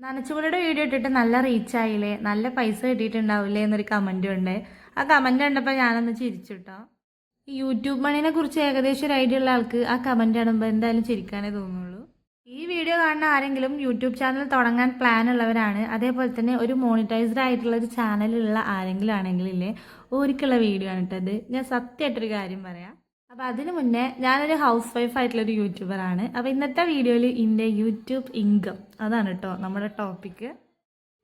നനച്ചുകൂടെ video ഇട്ടിട്ട് നല്ല reach ആയില്ലേ? നല്ല പൈസ കിട്ടിയിട്ടുണ്ടാവില്ലേ എന്നൊരു കമന്റും ഉണ്ട്. ആ കമന്റ് കണ്ടപ്പോൾ ഞാനൊന്ന് ചിരിച്ചു കേട്ടോ യൂട്യൂബ് മണിനെ കുറിച്ച് ഏകദേശം ഒരു ഐഡിയ ഉള്ള ആൾക്ക് ആ കമന്റ് കാണുമ്പോൾ എന്തായാലും ചിരിക്കാനേ തോന്നുള്ളൂ. ഈ വീഡിയോ കാണുന്ന ആരെങ്കിലും യൂട്യൂബ് ചാനൽ തുടങ്ങാൻ പ്ലാൻ ഉള്ളവരാണ് അതേപോലെ തന്നെ ഒരു മോണിറ്റൈസ്ഡ് ആയിട്ടുള്ള ഒരു ചാനലുള്ള ആരെങ്കിലും ആണെങ്കിലില്ലേ ഓർക്കുള്ള വീഡിയോ ആണ് കേട്ടത് ഞാൻ സത്യമായിട്ടൊരു കാര്യം പറയാം. അപ്പോൾ അതിന് മുന്നേ ഞാനൊരു ഹൗസ് വൈഫ് ആയിട്ടുള്ള ഒരു യൂട്യൂബറാണ് അപ്പോൾ ഇന്നത്തെ വീഡിയോയിൽ എന്റെ യൂട്യൂബ് ഇൻകം അതാണ് കേട്ടോ നമ്മുടെ ടോപ്പിക്ക്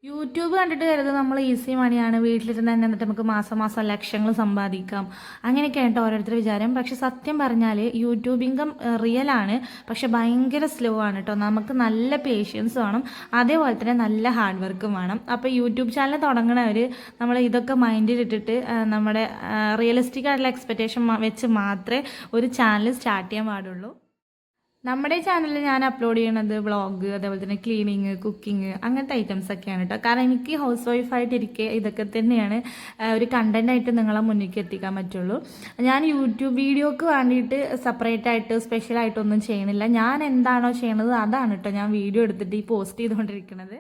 യൂട്യൂബ് കണ്ടിട്ട് കരുത് നമ്മൾ ഈസി മണിയാണ്. വീട്ടിലിരുന്ന് തന്നെ എന്നിട്ട് നമുക്ക് മാസം മാസം ലക്ഷങ്ങൾ സമ്പാദിക്കാം. അങ്ങനെയൊക്കെയാണ് കേട്ടോ ഓരോരുത്തർ വിചാരം. പക്ഷെ സത്യം പറഞ്ഞാൽ യൂട്യൂബ് ഇൻകം റിയൽ ആണ്. പക്ഷെ ഭയങ്കര സ്ലോ ആണ് കേട്ടോ നമുക്ക് നല്ല പേഷ്യൻസ് വേണം. അതേപോലെ തന്നെ നല്ല ഹാർഡ് വർക്കും വേണം. അപ്പോൾ യൂട്യൂബ് ചാനൽ തുടങ്ങണവർ നമ്മൾ ഇതൊക്കെ ആ, നമ്മുടെ റിയലിസ്റ്റിക് ആയിട്ടുള്ള എക്സ്പെക്റ്റേഷൻ വെച്ച് മാത്രമേ ഒരു ചാനൽ സ്റ്റാർട്ട് ചെയ്യാൻ പാടുള്ളൂ. നമ്മുടെ ചാനലിൽ ഞാൻ അപ്ലോഡ് ചെയ്യണത് വ്ളോഗ് അതേപോലെ തന്നെ ക്ലീനിങ് കുക്കിംഗ് അങ്ങനത്തെ ഐറ്റംസ് ഒക്കെയാണ് കേട്ടോ കാരണം എനിക്ക് ഹൗസ് വൈഫായിട്ടിരിക്കെ ഇതൊക്കെ തന്നെയാണ് ഒരു കണ്ടന്റ് ആയിട്ട് നിങ്ങളെ മുന്നിലേക്ക് എത്തിക്കാൻ പറ്റുള്ളൂ. ഞാൻ യൂട്യൂബ് വീഡിയോക്ക് വേണ്ടിയിട്ട് സെപ്പറേറ്റ് ആയിട്ട് സ്പെഷ്യലായിട്ടൊന്നും ചെയ്യണില്ല. ഞാൻ എന്താണോ ചെയ്യണത് അതാണ് കേട്ടോ ഞാൻ വീഡിയോ എടുത്തിട്ട് ഈ പോസ്റ്റ് ചെയ്തുകൊണ്ടിരിക്കുന്നത്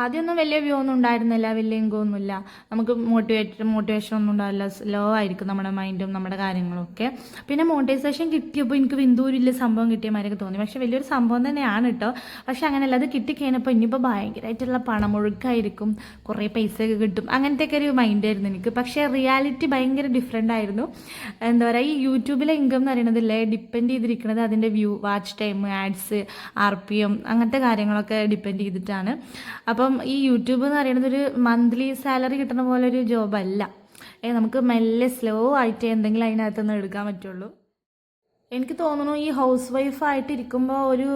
ആദ്യമൊന്നും വലിയ വ്യൂ ഒന്നും ഉണ്ടായിരുന്നില്ല വലിയ ഇൻകം ഒന്നുമില്ല. നമുക്ക് മോട്ടിവേറ്റ് മോട്ടിവേഷൻ ഒന്നും ഉണ്ടാവില്ല. സ്ലോ ആയിരിക്കും നമ്മുടെ മൈൻഡും നമ്മുടെ കാര്യങ്ങളും ഒക്കെ. പിന്നെ മോട്ടിവേഷൻ കിട്ടിയപ്പോൾ എനിക്ക് ബിന്ദൂരിൽ സംഭവം കിട്ടിയ മാതിരിയൊക്കെ തോന്നി. പക്ഷെ വലിയൊരു സംഭവം തന്നെയാണ് കേട്ടോ പക്ഷെ അങ്ങനെയല്ല അത് കിട്ടിക്കഴിഞ്ഞപ്പോൾ ഇനിയിപ്പോൾ ഭയങ്കരമായിട്ടുള്ള പണമൊഴുക്കായിരിക്കും കുറേ പൈസയൊക്കെ കിട്ടും. അങ്ങനത്തെയൊക്കെ ഒരു മൈൻഡായിരുന്നു എനിക്ക്. പക്ഷേ റിയാലിറ്റി ഭയങ്കര ഡിഫറെന്റ് ആയിരുന്നു. എന്താ പറയുക ഈ യൂട്യൂബിലെ ഇൻകം എന്ന് പറയുന്നതില്ലേ ഡിപ്പെൻഡ് ചെയ്തിരിക്കുന്നത് അതിന്റെ view watch time ads R P M അങ്ങനത്തെ കാര്യങ്ങളൊക്കെ ഡിപ്പെൻഡ് ചെയ്തിട്ടാണ്. അപ്പം ഈ യൂട്യൂബ് എന്ന് പറയുന്നത് ഒരു മന്ത്ലി സാലറി കിട്ടുന്ന പോലെ ഒരു ജോബ് അല്ല. ഏ നമുക്ക് മെല്ലെ സ്ലോ ആയിട്ട് എന്തെങ്കിലും അതിനകത്ത് നിന്ന് എടുക്കാൻ പറ്റുള്ളൂ. എനിക്ക് തോന്നുന്നു ഈ ഹൗസ് വൈഫ് ആയിട്ട് ഇരിക്കുമ്പോൾ ഒരു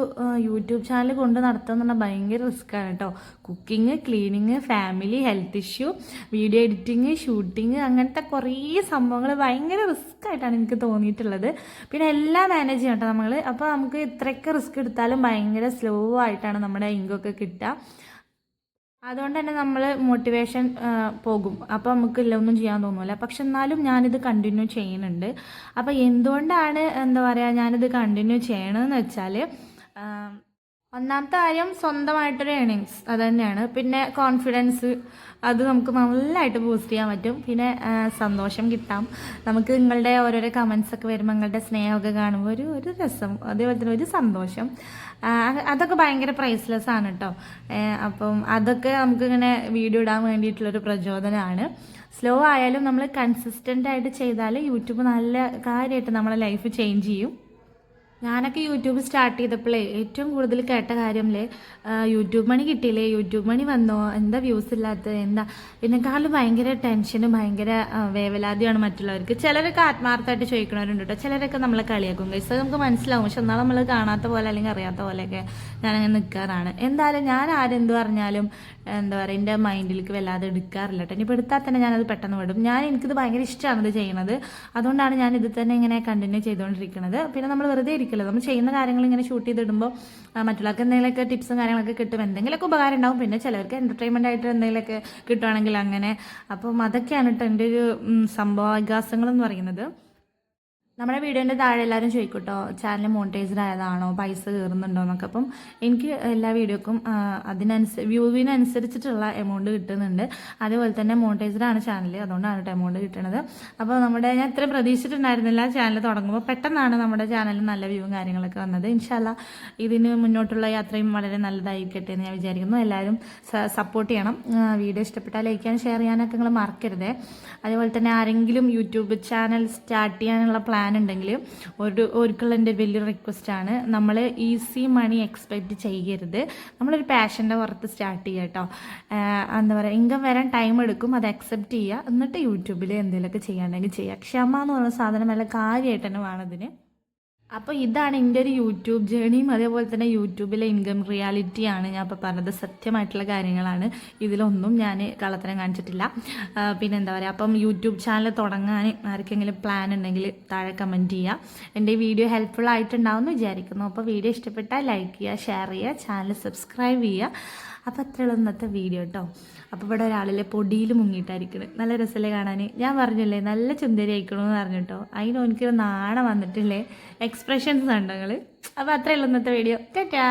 യൂട്യൂബ് ചാനൽ കൊണ്ട് പറഞ്ഞാൽ ഭയങ്കര റിസ്ക് ആണ് കേട്ടോ cooking cleaning family health issue video editing shooting അങ്ങനത്തെ കുറേ സംഭവങ്ങൾ ഭയങ്കര റിസ്ക് ആയിട്ടാണ് എനിക്ക് തോന്നിയിട്ടുള്ളത്. പിന്നെ എല്ലാം മാനേജ് ചെയ്യണം കേട്ടോ നമ്മൾ അപ്പോൾ നമുക്ക് ഇത്രയൊക്കെ റിസ്ക് എടുത്താലും ഭയങ്കര സ്ലോ ആയിട്ടാണ് നമ്മുടെ ഇൻകൊക്കെ കിട്ടുക. അതുകൊണ്ട് തന്നെ നമ്മൾ മോട്ടിവേഷൻ പോകും. അപ്പോൾ നമുക്ക് ഒന്നും ചെയ്യാൻ തോന്നില്ല പക്ഷെ എന്നാലും ഞാനിത് കണ്ടിന്യൂ ചെയ്യുന്നുണ്ട്. അപ്പോൾ എന്തുകൊണ്ടാണ് എന്താ പറയുക ഞാനിത് കണ്ടിന്യൂ ചെയ്യണമെന്ന് വെച്ചാൽ ഒന്നാമത്തെ കാര്യം സ്വന്തമായിട്ടൊരു ഏണിങ്സ് അത് തന്നെയാണ്. പിന്നെ കോൺഫിഡൻസ് അത് നമുക്ക് നല്ലതായിട്ട് ബൂസ്റ്റ് ചെയ്യാൻ പറ്റും. പിന്നെ സന്തോഷം കിട്ടാം. നമുക്ക് നിങ്ങളുടെ ഓരോരോ കമൻസ് ഒക്കെ വരുമ്പോൾ നിങ്ങളുടെ സ്നേഹമൊക്കെ കാണുമ്പോൾ ഒരു ഒരു രസം അതേപോലെ തന്നെ ഒരു സന്തോഷം. അതൊക്കെ ഭയങ്കര പ്രൈസ്ലെസ് ആണ് കേട്ടോ അപ്പം അതൊക്കെ നമുക്കിങ്ങനെ വീഡിയോ ഇടാൻ വേണ്ടിയിട്ടുള്ളൊരു പ്രചോദനമാണ്. സ്ലോ ആയാലും നമ്മൾ കൺസിസ്റ്റന്റ് ആയിട്ട് ചെയ്താൽ യൂട്യൂബ് നല്ല കാര്യമായിട്ട് നമ്മളെ ലൈഫ് ചേഞ്ച് ചെയ്യും. ഞാനൊക്കെ യൂട്യൂബ് സ്റ്റാർട്ട് ചെയ്തപ്പോഴേ ഏറ്റവും കൂടുതൽ കേട്ട കാര്യമല്ലേ യൂട്യൂബ് മണി കിട്ടിയില്ലേ? യൂട്യൂബ് മണി വന്നോ? എന്താ വ്യൂസ് ഇല്ലാത്തത്? എന്താ? ഇതിനേക്കാളും ഭയങ്കര ടെൻഷനും ഭയങ്കര വേവലാതിയാണ് മറ്റുള്ളവർക്ക്. ചിലരൊക്കെ ആത്മാർത്ഥമായിട്ട് ചോദിക്കണവരുണ്ട് കേട്ടോ ചിലരൊക്കെ നമ്മളെ കളിയാക്കും. കൈസ് നമുക്ക് മനസ്സിലാവും. പക്ഷെ എന്നാൽ നമ്മൾ കാണാത്ത പോലെ അല്ലെങ്കിൽ അറിയാത്ത പോലെയൊക്കെ ഞാനങ്ങനെ നിൽക്കാറാണ് എന്തായാലും ഞാൻ ആരെന്ത് പറഞ്ഞാലും എന്താ പറയുക എന്റെ മൈൻഡിലേക്ക് വല്ലാതെ എടുക്കാറില്ല കേട്ടോ ഇനിയിപ്പോൾ എടുത്താൽ തന്നെ ഞാനത് പെട്ടെന്ന് വിടും. ഞാൻ എനിക്കിത് ഭയങ്കര ഇഷ്ടമാണ് ഇത് ചെയ്യുന്നത് അതുകൊണ്ടാണ് ഞാൻ ഇത് തന്നെ ഇങ്ങനെ കണ്ടിന്യൂ ചെയ്തുകൊണ്ടിരിക്കുന്നത് പിന്നെ നമ്മൾ വെറുതെ ഇരിക്കില്ല നമ്മൾ ചെയ്യുന്ന കാര്യങ്ങൾ ഇങ്ങനെ ഷൂട്ട് ചെയ്തിടുമ്പോൾ മറ്റുള്ളവർക്ക് എന്തെങ്കിലുമൊക്കെ ടിപ്സും കാര്യങ്ങളൊക്കെ കിട്ടും. എന്തെങ്കിലുമൊക്കെ ഉപകാരം ഉണ്ടാവും. പിന്നെ ചിലവർക്ക് എന്റർടൈൻമെന്റ് ആയിട്ട് എന്തെങ്കിലുമൊക്കെ കിട്ടുവാണെങ്കിൽ അങ്ങനെ. അപ്പം അതൊക്കെയാണ് കേട്ടോ എന്റെ ഒരു സംഭവ വികാസങ്ങൾ എന്ന് പറയുന്നത്. നമ്മുടെ വീഡിയോന്റെ താഴെ എല്ലാവരും ചോദിക്കൂട്ടോ ചാനൽ മോണിറ്റൈസ്ഡ് ആയതാണോ? പൈസ കയറുന്നുണ്ടോ എന്നൊക്കെ. അപ്പം എനിക്ക് എല്ലാ വീഡിയോക്കും അതിനനുസരിച്ച് വ്യൂവിനനുസരിച്ചിട്ടുള്ള എമൗണ്ട് കിട്ടുന്നുണ്ട്. അതേപോലെ തന്നെ മോണിറ്റൈസ്ഡ് ആണ് ചാനൽ അതുകൊണ്ടാണ് കേട്ടോ എമൗണ്ട് കിട്ടുന്നത് അപ്പോൾ നമ്മുടെ ഞാൻ ഇത്രയും പ്രതീക്ഷിച്ചിട്ടുണ്ടായിരുന്നില്ല ചാനൽ തുടങ്ങുമ്പോൾ പെട്ടെന്നാണ് നമ്മുടെ ചാനലിൽ നല്ല വ്യൂവും കാര്യങ്ങളൊക്കെ വന്നത്. ഇൻഷാല്ല ഇതിന് മുന്നോട്ടുള്ള യാത്രയും വളരെ നല്ലതായിരിക്കട്ടെ എന്ന് ഞാൻ വിചാരിക്കുന്നു. എല്ലാവരും സപ്പോർട്ട് ചെയ്യണം. വീഡിയോ ഇഷ്ടപ്പെട്ടാൽ ലൈക്ക് ചെയ്യാനും ഷെയർ ചെയ്യാനൊക്കെ നിങ്ങൾ മറക്കരുത്. അതേപോലെ തന്നെ ആരെങ്കിലും യൂട്യൂബ് ചാനൽ സ്റ്റാർട്ട് ചെയ്യാനുള്ള പ്ലാൻ ഉണ്ടെങ്കിൽ ഒരു ഒരിക്കലും എന്റെ വലിയൊരു റിക്വസ്റ്റ് ആണ്. നമ്മൾ ഈസി മണി എക്സ്പെക്റ്റ് ചെയ്യരുത്. നമ്മളൊരു പാഷന്റെ പുറത്ത് സ്റ്റാർട്ട് ചെയ്യുക കേട്ടോ. എന്താ പറയുക ഇൻകം വരാൻ ടൈം എടുക്കും അത് അക്സെപ്റ്റ് ചെയ്യുക. എന്നിട്ട് യൂട്യൂബിൽ എന്തെങ്കിലുമൊക്കെ ചെയ്യാണ്ടെങ്കിൽ ചെയ്യുക ക്ഷമ എന്ന് പറയുന്ന സാധനം നല്ല കാര്യമായിട്ട് തന്നെ വേണം ഇതിന്. അപ്പോൾ ഇതാണ് എന്റെ ഒരു യൂട്യൂബ് ജേണിയും അതേപോലെ തന്നെ യൂട്യൂബിലെ ഇൻകം റിയാലിറ്റിയാണ് ഞാൻ ഇപ്പോൾ പറഞ്ഞത്. സത്യമായിട്ടുള്ള കാര്യങ്ങളാണ്. ഇതിലൊന്നും ഞാൻ കള്ളത്തരം കാണിച്ചിട്ടില്ല. പിന്നെ എന്താ പറയുക അപ്പം യൂട്യൂബ് ചാനൽ തുടങ്ങാൻ ആർക്കെങ്കിലും പ്ലാൻ ഉണ്ടെങ്കിൽ താഴെ കമന്റ് ചെയ്യുക എന്റെ വീഡിയോ ഹെൽപ്ഫുൾ ആയിട്ടുണ്ടാവും എന്ന് വിചാരിക്കുന്നു. അപ്പോൾ വീഡിയോ ഇഷ്ടപ്പെട്ടാൽ ലൈക്ക് ചെയ്യുക ഷെയർ ചെയ്യുക ചാനൽ സബ്സ്ക്രൈബ് ചെയ്യുക. അപ്പോൾ അത്രയുള്ള ഇന്നത്തെ വീഡിയോ കേട്ടോ അപ്പോൾ ഇവിടെ ഒരാളിലെ പൊടിയിൽ മുങ്ങിയിട്ടായിരിക്കണം. നല്ല രസമല്ലേ കാണാൻ ഞാൻ പറഞ്ഞില്ലേ നല്ല ചുന്ദരി ആയിക്കണമെന്ന് പറഞ്ഞിട്ടോ. അതിന് എനിക്കൊരു നാണം വന്നിട്ടില്ലേ. എക്സ്പ്രഷൻസ് ഉണ്ടോ നിങ്ങൾ അപ്പോൾ അത്രയുള്ള ഇന്നത്തെ വീഡിയോ ടാറ്റാ.